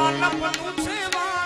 લપનું છે માં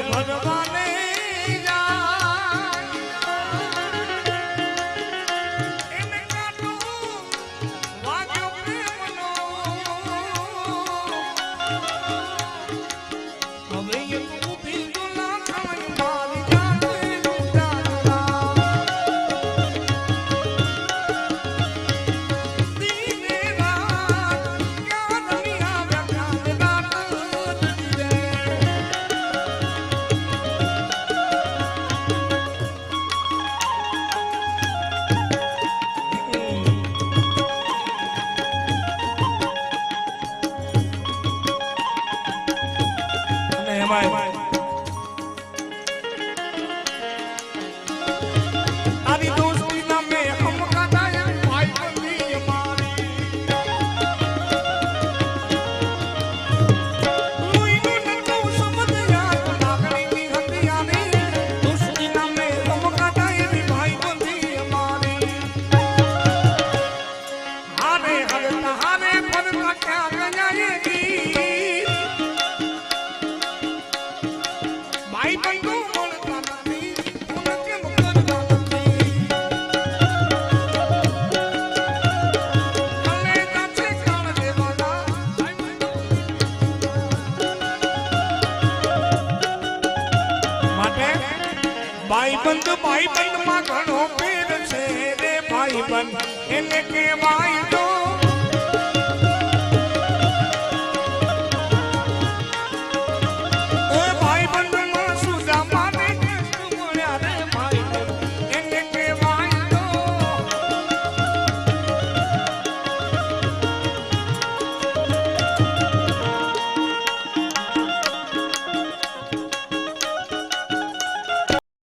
ભરવાને फरमाए अभी दोस्ती ना में हम कदाया भाई बंदी हमारी। तो भाई बंदी हमारी। हारे हर हारे फरता क्या गया ભાઈબંધ ભાઈબંધમાં ઘણો ભેદ છે રે ભાઈબંધ એને કહેવાય તો